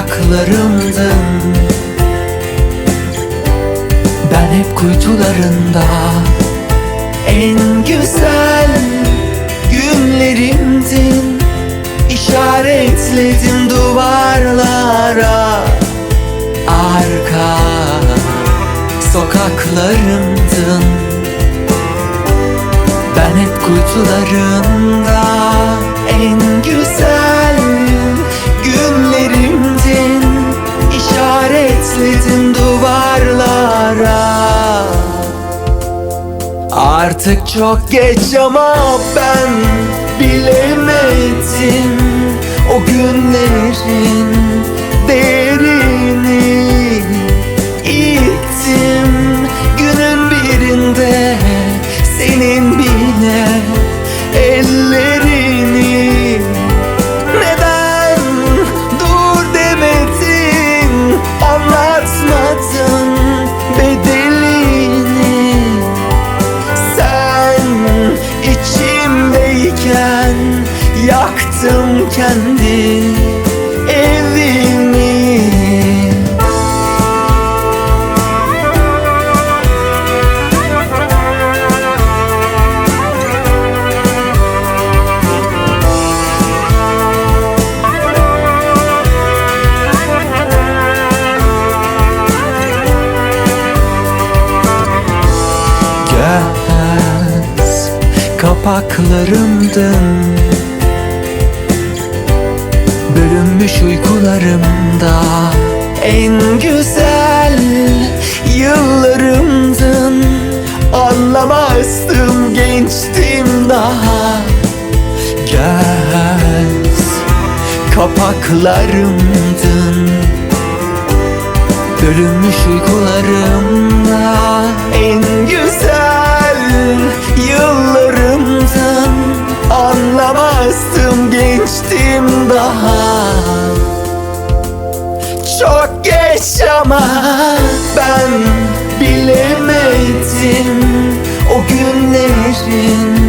kuytularımdın Ben hep kuytularında. En güzel günlerimdin. İşaretledim duvarlara. Arka sokaklarımdın. Ben hep kuytularında. En güzel Artık çok geç ama ben bilemedim O günlerin değerini kendi evimi. Göz kapaklarımdın Bölünmüş uykularımda En güzel yıllarımdın. Anlamazdım gençtim daha. Göz kapaklarımdın. Bölünmüş uykularımda En güzel yıllarımdan Anlamazdım gençtim daha Geç ama ben bilemedim O günlerin